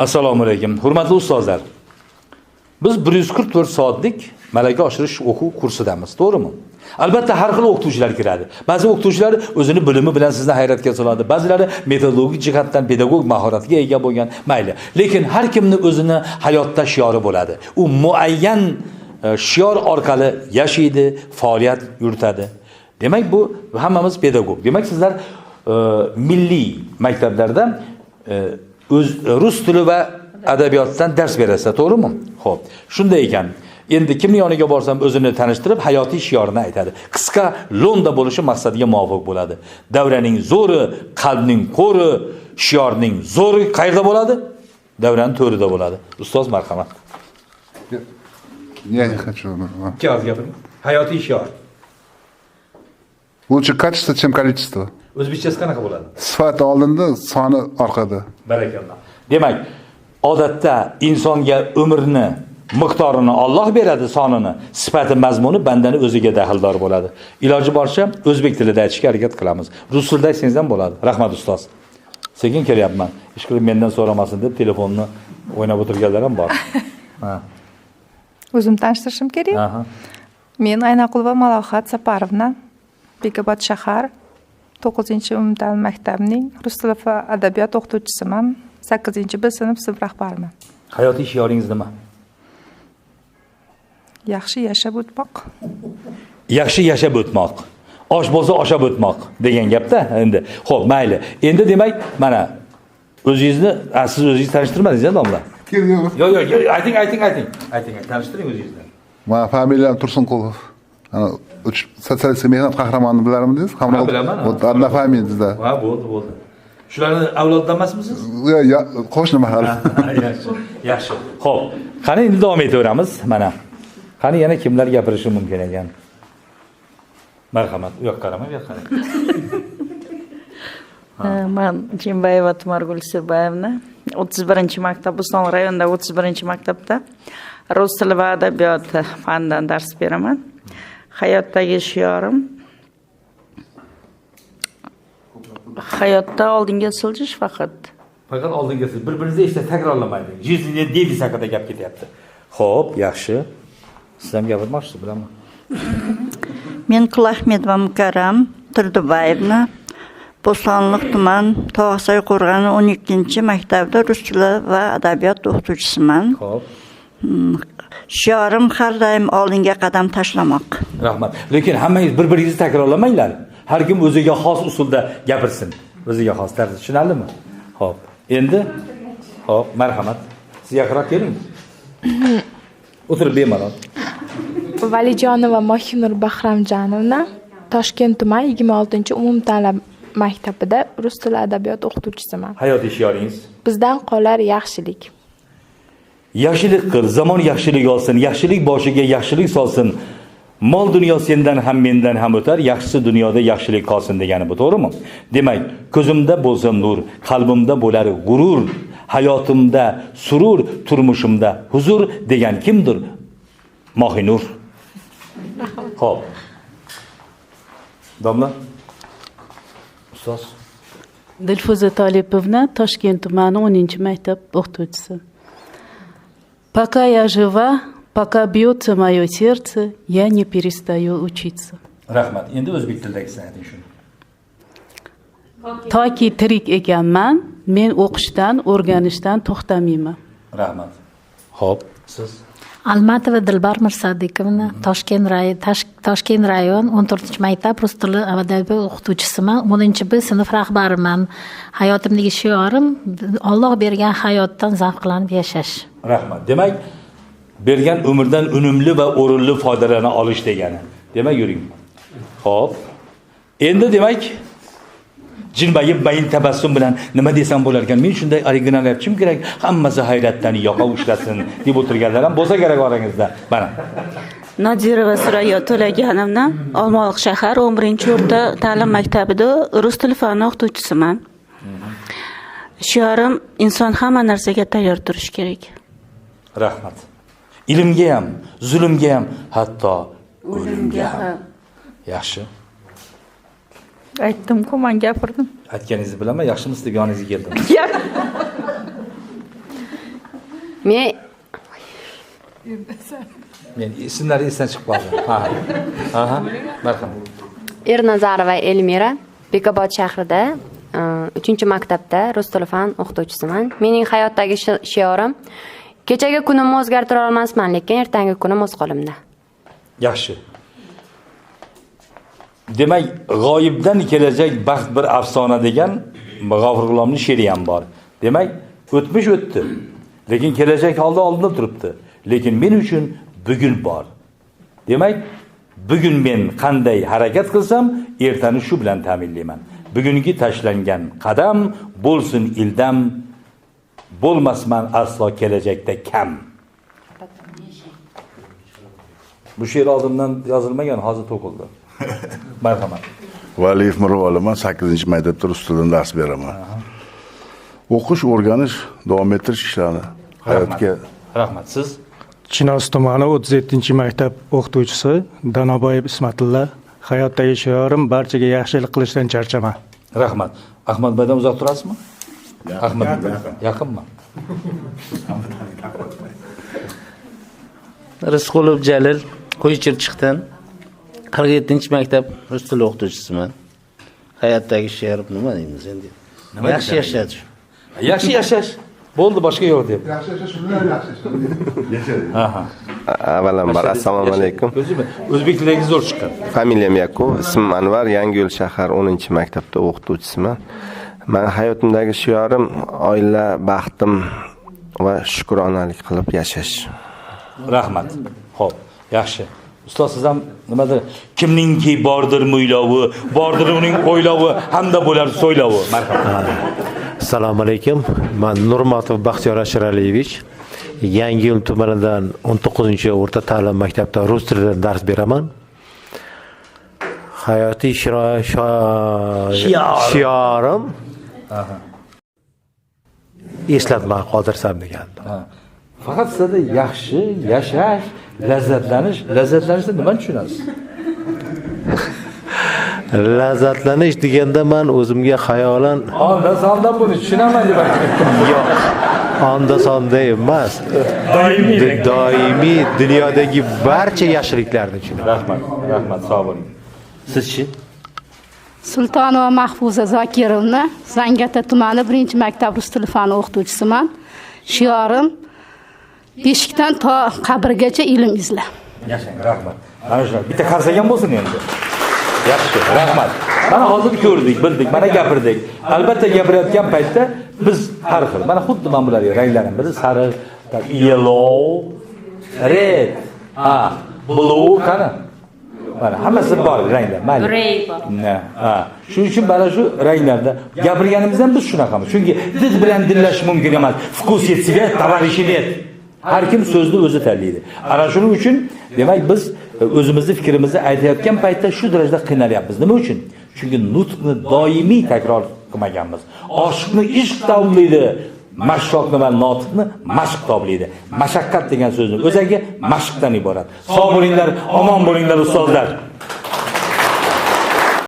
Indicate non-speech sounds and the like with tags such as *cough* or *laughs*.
assalomu alaykum hurmatli ustozlar biz 144 soatlik malaka oshirish o'quv kursidamiz to'g'rimi? Albatta har xil o'qituvchilar kiradi. Ba'zi o'qituvchilar o'zini bilimi bilan sizni hayratga soladi. Ba'zilari metodologik jihatdan pedagog mahoratga ega bo'lgan mayli. Lekin har kimni o'zini hayotda shiori bo'ladi. U muayyan e, shior orqali yashaydi faoliyat yuritadi. Demak bu hammamiz pedagog. Demak sizlar e, milliy maktablarda e, rus tili va adabiyotdan dars berasizlar to'g'rimi ho'p shunday ekan endi kimni yoniga borsam o'zini tanishtirib hayotiy shiorini aytadi qisqa lo'nda bo'lishi maqsadiga muvofiq bo'ladi davraning zo'ri qalbning qo'ri shiorning zo'ri qayerda bo'ladi davraning to'rida bo'ladi ustoz marhamat Я не хочу. ну, ikki og'iz gapiring hayotiy shior Лучше качество, чем количество. o'zbekchasi qanaqa bo'ladi? Sifat oldinda, soni orqada. barakalloh. Demak odatda insonga umrni miqdorini Alloh beradi sonini. Sifati mazmuni bandani o'ziga daxldor bo'ladi. İloji boricha o'zbek tilida aytishga harakat qilamiz. Rus tilida aytsangiz ham bo'ladi. Rahmat ustoz. Sekin kelyapman. İsh qilib mendan so'ramasin deb telefonni o'ynab o'tirganlar ham bor. *laughs* O'zim tanishtirishim kerak. Aha. Men aynaqulova malohat saparovna bekobod shahar to'qqizinchi umumta'lim maktabining rus tili va adabiyot o'qituvchisiman. Sakkizinchi b sinf sinf rahbariman hayotiy shioringiz nima? Yaxshi yashab o'tmoq. Yaxshi yashab o'tmoq. Osh bo'lsa oshab o'tmoq degan gapda endi. Ho'p mayli. Endi demak mana o'zingizni siz o'zingizni tanishtirmadingiz a domla? Yo'q yo'q ayting ayting ayting ayting tanishtiring o'zingizni. Man familiyam Tursunqulov. Ana uch sotsialistik mehnat qahramonini bilarmi deysiz? Ha, bilaman, одна familiya bizda. ha bo'ldi bo'ldi. Shularni avlodidan emasmisiz ya, qo'shni mahal. yaxshi yaxshi. Ho'p qani endi davom etaveramiz mana. Qani yana kimlar gapirishi mumkin ekan? Marhamat u yoqqa qaramang bu yoqqa qarang *laughs* man jimbayeva tumargul sirbayevna o'ttiz birinchi maktab bo'ston rayonida o'ttiz birinchi maktabda rus tili va adabiyoti fanidan dars beraman hayotdagi shiorim hayotda oldinga siljish faqat. Faqat oldinga bir biringizni hech narsa takrorlamaylik жизненный devis haqida gap ketyapti. Ho'p yaxshi. Siz ham gapirmoqchisiz bilaman. *laughs* Men Qulahmedova Mukarram Turdubayevna Bo'stonliq tuman Tog'soy qo'rg'oni 12 maktabda rus tili va adabiyot o'qituvchisiman. ho'p Shiorim har doim oldinga qadam tashlamoq. rahmat. Lekin hammangiz bir biringizni takrorlamanglar. Har kim o'ziga xos usulda gapirsin. O'ziga xos tarz tushunarlimi? Ho'p endi? Ho'p marhamat. Siz yaqinroq keling *coughs* o'tirib bemalol. Valijonova mohinur bahramjonovna toshkent tuman yigirma oltinchi umumta'lim maktabida rus tili adabiyot o'qituvchisiman. Hayotiy shioringiz bizdan qolar yaxshilik yaxshilik qil zamon yaxshilik olsin yaxshilik boshiga yaxshilik solsin mol dunyo sendan ham mendan ham o'tar yaxshisi dunyoda yaxshilik qolsin degani bu to'g'rimi demak ko'zimda bo'lsa nur qalbimda bo'lar g'urur hayotimda surur turmushimda huzur degan kimdir? Mohinur ho'p. Domla ustoz Dilfuza Tolipovna, Toshkent tumani 10 maktab o'qituvchisi. Пока я жива, пока бьется мое сердце, я не перестаю учиться. rahmat. Endi o'zbek tilidagisini ayting shuni. Toki tirik ekanman, men o'qishdan, o'rganishdan to'xtamayman. rahmat. Ho'p siz? Almatova dilbar mirsadikovna toshkent rayon toshkent rayon o'n to'rtinchi maktab rus tili va adabiyot o'qituvchisiman. O'ninchi b sinf rahbariman. Hayotimdagi shiorim olloh bergan hayotdan zavqlanib yashash rahmat. Demak bergan umrdan unumli va o'rinli foydalana olish degani. Demak yuring. Ho'p endi demak jilmayib mayin tabassum bilan nima desam bo'lar ekan? Men shunday original aytishim kerak? Hammasi hayratdan yoqa ushlasin deb o'tirganlar ham bo'lsa kerak orangizda. Mana. Nodirova surayyo to'laganovna olmaliq shahar o'n birinchi o'rta ta'lim maktabida rus tili fani o'qituvchisiman. Shiorim inson hamma narsaga tayyor turishi kerak rahmat ilmga ham zulmga ham hatto o'limga ham yaxshi aytdim-ku man gapirdim aytganingizni bilaman yaxshimisiz deb yoningizga keldim *laughs* men Men ismlari esdan chiqib qoldi. Ha. Aha. Marhamat. ernazarova elmira bekobod shahrida 3 maktabda rus tili fan o'qituvchisiman mening hayotdagi shi- shiorim kechagi kunimni o'zgartira olmasman lekin ertangi kunim o'z qo'limda Yaxshi. Demak, g'oyibdan kelajak baxt bir afsona degan g'ofur g'ulomni she'ri ham bor. Demak, o'tmish o'tdi. Lekin kelajak holda oldinda turibdi. Lekin men uchun bugun bor. Demak, bugun men qanday harakat qilsam, ertani shu bilan ta'minlayman. Bugungi tashlangan qadam bo'lsin ildam, bo'lmasman aslo kelajakda kam. Bu she'r oldindan yozilmagan, hozir to'qildi. *laughs* Marhamat. Valiyev Mirvaliman 8 maktabda rus tilidan dars beraman. O'qish, o'rganish, davom ettirish ishlarini hayotga Rahmat. Siz chinoz tumani 37 maktab o'qituvchisi danoboyev ismatilla hayotdagi shiorim barchaga yaxshilik qilishdan charchama rahmat. Ahmadboydan uzoq turasizmi? Ahmad yaqinmi? Rizqulov Jalil Qo'ychirchiqdan 47 maktab rus tili o'qituvchisiman. Hayotdagi she'rim nima deymiz endi? Yaxshi yashash. Yaxshi yashash. Bo'ldi, boshqa yo'q deb. yaxshi yashash bilan yaxshi yashash. Aha. avvalambor assalomu alaykum o'zbek tiliga zo'r chiqqan. familiyam yakov ismim anvar yangiyo'l shahar 10 maktabda o'qituvchisiman man hayotimdagi shiorim oila baxtim va shukronalik qilib yashash Rahmat. Xo'p, yaxshi. Ustoz siz ham nimadir kimningki bordir mo'ylovi, bordir uning o'ylovi hamda bo'lar so'ylovi. Marhamat. assalomu alaykum man nurmatov baxtiyor ashiraliyevich yangiyo'l tumanidan 19 o'rta ta'lim maktabida rus tilidan dars beraman hayotiy Shiorim. Shiorim eslatma qoldirsam degan Ha. Faqat sizda yaxshi yashash, lazzatlanish, lazzatlanishni nima tushunasiz? *laughs* lazzatlanish deganda man o'zimga xayolan Onda sondan buni tushunaman deb yo'q onda sonda emas Doimiy. Do- doimiy dunyodagi barcha yaxshiliklarni tushunaman Rahmat, rahmat, sog' bo'ling. Sizchi? Sultonova mahfuza zokirovna zangata tumani birinchi maktab rus tili fani o'qituvchisiman shiorim beshikdan to qabrgacha ilm izla Yashang, rahmat. Mana shu bitta qarsagan bo'lsin endi. Yaxshi, rahmat. Mana hozir ko'rdik, bildik, mana gapirdik. Albatta gapirayotgan paytda biz har xil. Mana xuddi mana bularga ranglarni biri sariq, yellow, red, ha, blue qani? Mana hammasi bor ranglar, mayli. Gray bor. Ha. Shuning uchun mana shu ranglarda gapirganimizda ham biz shunaqamiz. Chunki did bilan dillash mumkin emas. Vkus yetsa, tavarishi net. Har kim so'zni o'zi tanlaydi. Ana shuning uchun demak biz e, o'zimizni fikrimizni aytayotgan paytda shu darajada qiynalyapmiz. Nima uchun? Chunki nutqni doimiy takror qilmaganmiz. Oshiqni ishq tavlaydi, mashshoqni va notiqni mashq toblaydi. Mashaqqat degan so'zni o'zagi mashqdan iborat. Sog' bo'linglar, omon bo'linglar ustozlar.